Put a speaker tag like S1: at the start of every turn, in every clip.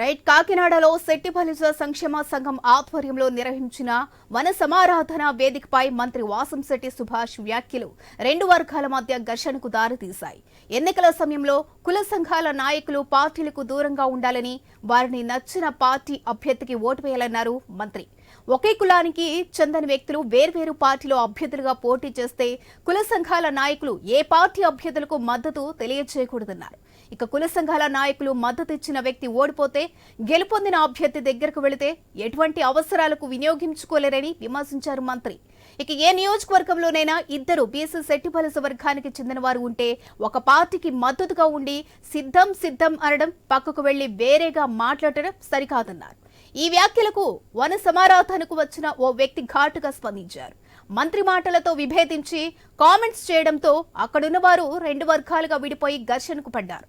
S1: Right? కాకినాడలో శెట్టిపలిజ సంక్షేమ సంఘం ఆధ్వర్యంలో నిర్వహించిన వన సమారాధన వేదికపై మంత్రి వాసంశెట్టి సుభాష్ వ్యాఖ్యలు రెండు వర్గాల మధ్య ఘర్షణకు దారితీశాయి. ఎన్నికల సమయంలో కుల సంఘాల నాయకులు పార్టీలకు దూరంగా ఉండాలని వారిని నచ్చిన పార్టీ అభ్యర్థికి ఓటు వేయాలన్నారు మంత్రి. ఒకే కులానికి చెందని వ్యక్తులు వేర్వేరు పార్టీలో అభ్యర్థులుగా పోటీ చేస్తే కుల సంఘాల నాయకులు ఏ పార్టీ అభ్యర్థులకు మద్దతు తెలియజేయకూడదన్నారు ఇక కుల సంఘాల నాయకులు మద్దతు ఇచ్చిన వ్యక్తి ఓడిపోతే గెలుపొందిన అభ్యర్థి దగ్గరకు వెళితే ఎటువంటి అవసరాలకు వినియోగించుకోలేరని విమర్శించారు మంత్రి. ఇక ఏ నియోజకవర్గంలోనైనా ఇద్దరు బీసీ శెట్టిపలస వర్గానికి చెందిన వారు ఉంటే ఒక పార్టీకి మద్దతుగా ఉండి సిద్ధం సిద్ధం అనడం పక్కకు వెళ్ళి వేరేగా మాట్లాడటం సరికాదన్నారు. ఈ వ్యాఖ్యలకు వన సమారాధనకు వచ్చిన ఓ వ్యక్తి ఘాటుగా స్పందించారు. మంత్రి మాటలతో విభేదించి కామెంట్స్ చేయడంతో అక్కడున్న వారు రెండు వర్గాలుగా విడిపోయి ఘర్షణకు పడ్డారు.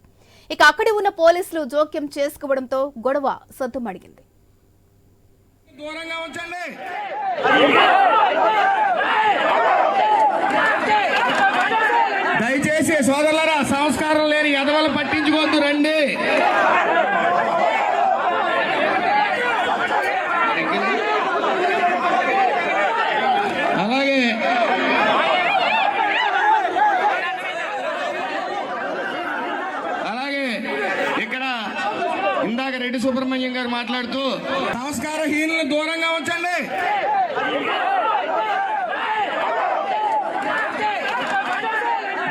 S1: ఇక అక్కడే ఉన్న పోలీసులు జోక్యం చేసుకోవడంతో గొడవ సద్దుమడిగింది.
S2: దూరంగా ఉంచండి దయచేసి సోదరులరా సంస్కారం లేని ఎదవలు పట్టించుకోవద్దు రండి అలాగే అలాగే ఇక్కడ ఇందాక రెడ్డి సుబ్రహ్మణ్యం గారు మాట్లాడుతూ నమస్కార హీనులను దూరంగా ఉంచండి.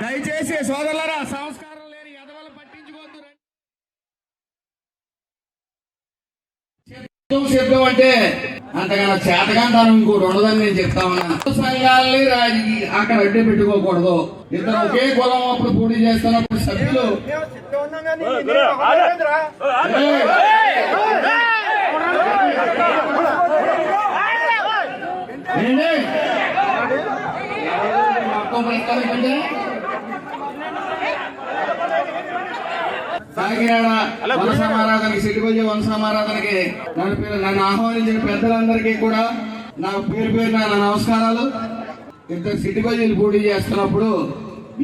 S2: దయచేసి సోదరులరా సంస్కారం లేని ఎదవలు పట్టించుకోవద్దు. సిద్ధం సిద్ధం అంటే అంతగా చేతకంతనం ఇంకోటి ఉండదని నేను చెప్తా ఉన్నా సంఘాలని రాజకీయ అక్కడ అడ్డు పెట్టుకోకూడదు ఇద్దరు ఒకే కులం అప్పుడు పోటీ చేస్తున్నప్పుడు సభ్యులు? మొత్తం ప్రస్తావించండి. సమారాధనకి సిటిబల్జీ వన సమారాధనకి నన్ను పిల్ల- నన్ను ఆహ్వానించిన పెద్దలందరికీ కూడా నా పేరు పేరు నా నమస్కారాలు. ఇద్దరు సిటిబల్జీలు పోటీ చేస్తున్నప్పుడు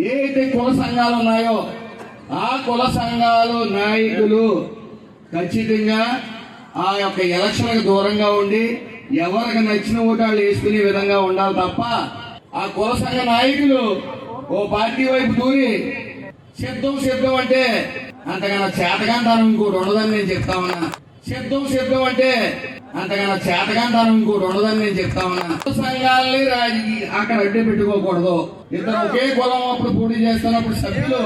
S2: ఏ అయితే కుల సంఘాలు ఉన్నాయో ఆ కుల సంఘాలు నాయకులు ఖచ్చితంగా ఆ యొక్క ఎలక్షన్లకు దూరంగా ఉండి ఎవరికి నచ్చిన ఓటు వాళ్ళు వేసుకునే విధంగా ఉండాలి తప్ప ఆ కుల సంఘ నాయకులు ఓ పార్టీ వైపు దూరి సిద్ధం సిద్ధం అంటే అంతగా చేతకాంతనం ఇంకోటి ఉండదని నేను చెప్తా ఉన్నా. సిద్ధం సిద్ధం అంటే అంతగా చేతకాంతనం ఇంకోటి ఉండదని నేను చెప్తా ఉన్నా. సంఘాలని రాజకీయ అక్కడ అడ్డు పెట్టుకోకూడదు. ఇద్దరు ఒకే కులం అప్పుడు పోటీ చేస్తున్నప్పుడు సభ్యులు?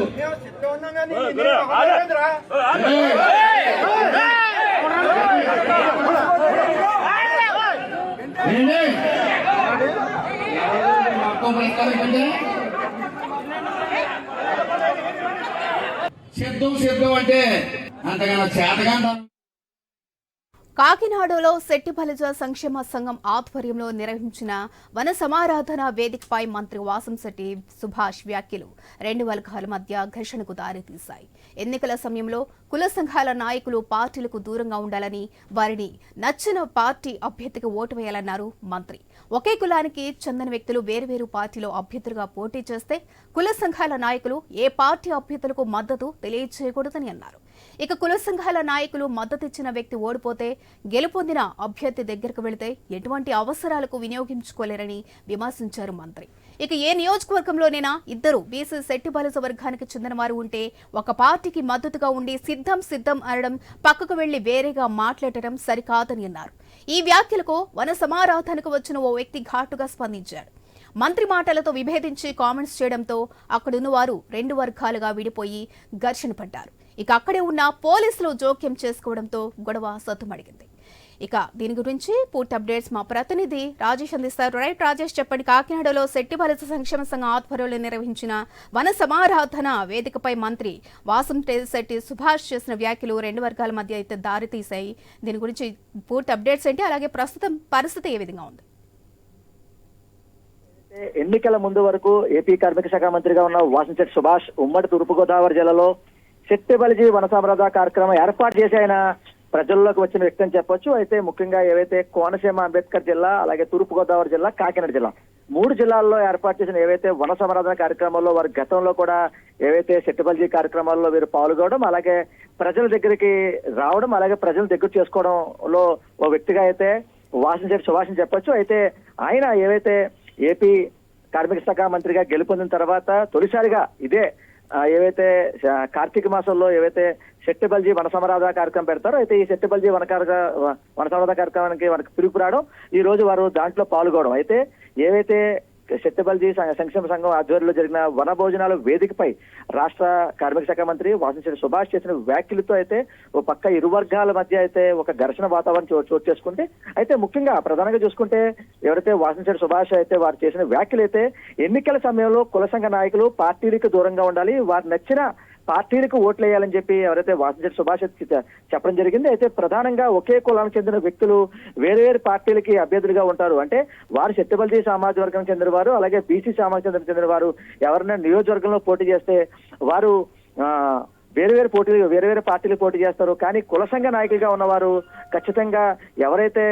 S2: మొత్తం ప్రస్తావించండి. సిద్ధం సిద్ధం అంటే అంతగా చేతగా
S1: కాకినాడలో శెట్టి బలిజ సంక్షేమ సంఘం ఆధ్వర్యంలో నిర్వహించిన వన సమారాధన వేదికపై మంత్రి వాసంశెట్టి సుభాష్ వ్యాఖ్యలు. రెండు వర్గాల మధ్య ఘర్షణకు దారితీశాయి. ఎన్నికల సమయంలో కుల సంఘాల నాయకులు పార్టీలకు దూరంగా ఉండాలని వారిని నచ్చిన పార్టీ అభ్యర్థికి ఓటు వేయాలన్నారు మంత్రి. ఒకే కులానికి చెందిన వ్యక్తులు వేర్వేరు పార్టీలో అభ్యర్థులుగా పోటీ చేస్తే కుల సంఘాల నాయకులు ఏ పార్టీ అభ్యర్థులకు మద్దతు తెలియజేయకూడదని అన్నారు. ఇక కుల సంఘాల నాయకులు మద్దతిచ్చిన వ్యక్తి ఓడిపోతే గెలుపొందిన అభ్యర్థి దగ్గరకు వెళితే ఎటువంటి అవసరాలకు వినియోగించుకోలేరని విమర్శించారు మంత్రి. ఇక ఏ నియోజకవర్గంలోనైనా ఇద్దరు బీసీ శెట్టి బలస వర్గానికి చెందిన వారు ఉంటే ఒక పార్టీకి మద్దతుగా ఉండి సిద్ధం సిద్ధం అనడం పక్కకు వెళ్ళి వేరేగా మాట్లాడటం సరికాదని అన్నారు. ఈ వ్యాఖ్యలకు వన సమారాధనకు వచ్చిన ఓ వ్యక్తి ఘాటుగా స్పందించాడు. మంత్రి మాటలతో విభేదించి కామెంట్స్ చేయడంతో అక్కడున్న వారు రెండు వర్గాలుగా విడిపోయి ఘర్షణ పడ్డారు. ఇక అక్కడే ఉన్న పోలీసులు జోక్యం చేసుకోవడంతో గొడవ సద్దుమడిగింది ఇక దీని గురించి పూర్తి అప్డేట్స్ మా ప్రతినిధి రాజేష్ అందిస్తారు. రైట్ రాజేష్ చెప్పండి కాకినాడలో శెట్టి బాలిత సంక్షేమ సంఘం ఆధ్వర్యంలో నిర్వహించిన వన సమారాధన వేదికపై మంత్రి వాసం శెట్టి సుభాష్ చేసిన వ్యాఖ్యలు రెండు వర్గాల మధ్య అయితే దారితీశాయి. దీని గురించి పూర్తి అప్డేట్స్ ఏంటి? అలాగే ప్రస్తుతం పరిస్థితి ఏ విధంగా ఉంది?
S3: ఎన్నికల ముందు వరకు ఏపీ కార్మిక శాఖ మంత్రిగా ఉన్న వాసంశెట్టి సుభాష్ ఉమ్మడి తూర్పుగోదావరి జిల్లాలో శెట్టిబలిజీ వనసమరద కార్యక్రమం ఏర్పాటు చేసి ఆయన ప్రజల్లోకి వచ్చిన వ్యక్తి అని చెప్పొచ్చు. అయితే ముఖ్యంగా ఏవైతే కోనసీమ అంబేద్కర్ జిల్లా అలాగే తూర్పుగోదావరి జిల్లా కాకినాడ జిల్లా మూడు జిల్లాల్లో ఏర్పాటు చేసిన ఏవైతే వన సంవర్ధన కార్యక్రమాల్లో వారి గతంలో కూడా ఏవైతే సెట్టుబల్జీ కార్యక్రమాల్లో వీరు పాల్గొనడం అలాగే ప్రజల దగ్గరికి రావడం అలాగే ప్రజల దగ్గర చేసుకోవడంలో ఓ వ్యక్తిగా అయితే వాసన సువాసన చెప్పొచ్చు. అయితే ఆయన ఏవైతే ఏపీ కార్మిక శాఖ మంత్రిగా గెలుపొందిన తర్వాత తొలిసారిగా ఇదే ఏవైతే కార్తీక మాసంలో ఏవైతే శెట్టిబల్జీ వనసమరాధ కార్యక్రమం పెడతారో అయితే ఈ శెట్టిబల్జీ వన వనసమరాధ కార్యక్రమానికి మనకు పిలుపు రావడం ఈ రోజు వారు దాంట్లో పాల్గొనడం. అయితే ఏవైతే శెట్టిబల్జీ సంక్షేమ సంఘం ఆధ్వర్యంలో జరిగిన వన భోజనాల వేదికపై రాష్ట్ర కార్మిక శాఖ మంత్రి వాసంశెట్టి సుభాష్ చేసిన వ్యాఖ్యలతో అయితే ఓ పక్క ఇరు వర్గాల మధ్య అయితే ఒక ఘర్షణ వాతావరణం చోటు చేసుకుంటే అయితే ముఖ్యంగా ప్రధానంగా చూసుకుంటే ఎవరైతే వాసంశెట్టి సుభాష్ అయితే వారు చేసిన వ్యాఖ్యలు అయితే ఎన్నికల సమయంలో కుల సంఘ నాయకులు పార్టీలకు దూరంగా ఉండాలి వారు నచ్చిన పార్టీలకు ఓట్లు వేయాలని చెప్పి ఎవరైతే వాసంశెట్టి సుభాష్ చెప్పడం జరిగింది అయితే ప్రధానంగా ఒకే కులానికి చెందిన వ్యక్తులు వేరే వేరు పార్టీలకి అభ్యర్థులుగా ఉంటారు. అంటే వారు శెట్టిబల్జీ సామాజిక వర్గం చెందిన వారు అలాగే బీసీ సామాజిక వర్గం చెందిన వారు ఎవరైనా నియోజకవర్గంలో పోటీ చేస్తే వారు వేరు వేరు పోటీలు వేరు వేరు పార్టీలు పోటీ చేస్తారు. కానీ కుల సంఘ నాయకులుగా ఉన్నవారు ఖచ్చితంగా ఎవరైతే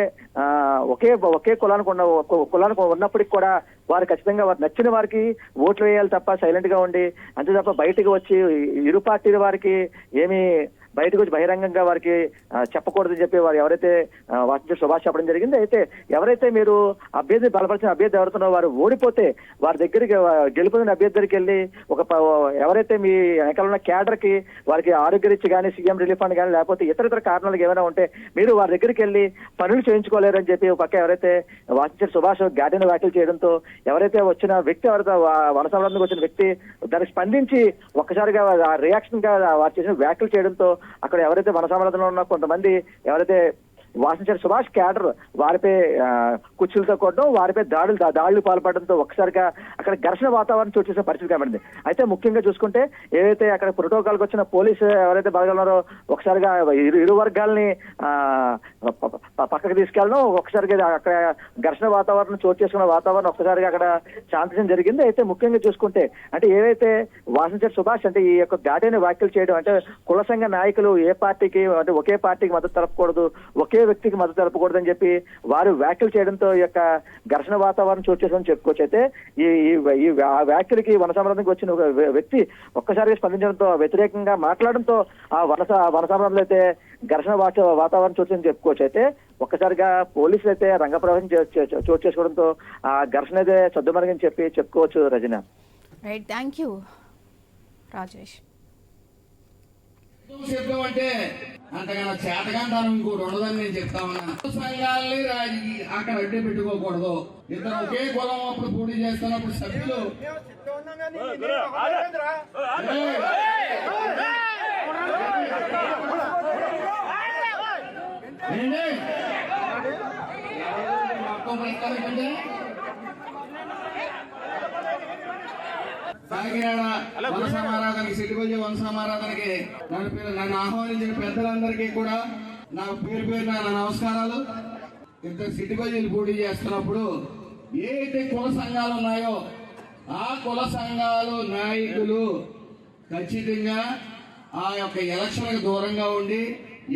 S3: ఒకే ఒకే కులానికి ఉన్న కులానికి ఉన్నప్పటికి కూడా వారు ఖచ్చితంగా వారు నచ్చిన వారికి ఓట్లు వేయాలి తప్ప సైలెంట్గా ఉండి అంతే తప్ప బయటకు వచ్చి ఇరు పార్టీల వారికి ఏమీ బయటకు వచ్చి బహిరంగంగా వారికి చెప్పకూడదని చెప్పి వారు ఎవరైతే వాటి సుభాష్ చెప్పడం జరిగింది అయితే ఎవరైతే మీరు అభ్యర్థి బలపరిచిన అభ్యర్థి ఎవరుతున్నారో వారు ఓడిపోతే వారి దగ్గరికి ఆ, గెలుపొందిన అభ్యర్థి దగ్గరికి వెళ్ళి ఒక ప- ఎవరైతే మీ వెనకాల ఉన్న క్యాడర్కి వారికి ఆరోగ్య కానీ సీఎం రిలీఫ్ ఫండ్ కానీ లేకపోతే ఇతర ఇతర కారణాలకు ఏమైనా ఉంటే మీరు వారి దగ్గరికి వెళ్ళి పనులు చేయించుకోలేరని చెప్పి ఒక పక్క ఎవరైతే వాచించారు సుభాష్ గార్డెన్ వ్యాఖ్యలు చేయడంతో ఎవరైతే వచ్చిన వ్యక్తి ఎవరితో వా- వచ్చిన వ్యక్తి దానికి స్పందించి ఒక్కసారిగా రియాక్షన్గా వారు చేసిన వ్యాఖ్యలు చేయడంతో అక్కడ ఎవరైతే వన సంరక్షణలో ఉన్న కొంతమంది ఎవరైతే వాసించారు సుభాష్ క్యాడర్ వారిపై కుర్చీలతో కొట్టడం వారిపై దాడులు దాడులు పాల్పడడంతో ఒక్కసారిగా అక్కడ ఘర్షణ వాతావరణం చోటు చేసే పరిస్థితి కనబడింది. అయితే ముఖ్యంగా చూసుకుంటే ఏదైతే అక్కడ ప్రోటోకాల్కి వచ్చిన పోలీసు ఎవరైతే బలగలన్నారో ఒకసారిగా ఇరు ఇరు వర్గాల్ని పక్కకు తీసుకెళ్ళడం ఒకసారిగా అక్కడ ఘర్షణ వాతావరణం చోటు చేసుకున్న వాతావరణం ఒక్కసారిగా అక్కడ శాంతించడం జరిగింది. అయితే ముఖ్యంగా చూసుకుంటే అంటే ఏవైతే వాసించారు సుభాష్ అంటే ఈ యొక్క ఘాటైన వ్యాఖ్యలు చేయడం అంటే కుల సంఘ నాయకులు ఏ పార్టీకి అంటే ఒకే పార్టీకి మద్దతు తెలపకూడదు ఒకే వ్యక్తికి మద్దతు తెలపకూడదని చెప్పి వారు వ్యాఖ్యలు చేయడంతో ఈ యొక్క ఘర్షణ వాతావరణం చోటు చేసుకుని చెప్పుకోవచ్చు. అయితే ఈ ఈ- వ్యాఖ్యలకి వన సంబంధానికి వచ్చిన ఒక వ్యక్తి ఒక్కసారిగా స్పందించడంతో వ్యతిరేకంగా మాట్లాడడంతో ఆ వనస వన సమరంలో అయితే ఘర్షణ వాతావరణం చోటు చెప్పుకోవచ్చు. అయితే ఒక్కసారిగా పోలీసులు అయితే రంగప్రవేశం చోటు చేసుకోవడంతో ఆ ఘర్షణ అయితే సర్దుమరిగని చెప్పి చెప్పుకోవచ్చు రజన.
S1: Right thank you Rajesh.
S2: సిద్ధం అంటే అంతకన్నా చేతకంతనం ఇంకోటి ఉండదని నేను చెప్తా ఉన్నా. సంఘాలని రాజకీయ అక్కడ అడ్డు పెట్టుకోకూడదు. ఇద్దరు ఒకే కులం అప్పుడు పోటీ చేస్తున్నప్పుడు సభ్యులు? మొత్తం ప్రస్తావించండి. కాకినాడ వన సమారాధనకి నన్ను నన్ను ఆహ్వానించిన పెద్దలందరికీ కూడా నా పేరు పేరు నా నమస్కారాలు. ఇద్దరు సిటిబల్లీలు పోటీ చేస్తున్నప్పుడు ఏ అయితే కుల సంఘాలు ఉన్నాయో ఆ కుల సంఘాలు నాయకులు ఖచ్చితంగా ఆ యొక్క ఎలక్షన్లకు దూరంగా ఉండి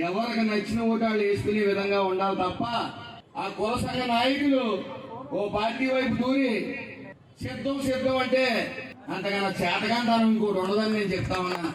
S2: ఎవరికి నచ్చిన ఓటు వాళ్ళు వేసుకునే విధంగా ఉండాలి తప్ప ఆ కుల సంఘ నాయకులు ఓ పార్టీ వైపు దూరి సిద్ధం సిద్ధం అంటే అంతకన్నా చేతకంతనం ఇంకోటి ఉండదని నేను చెప్తా ఉన్నా.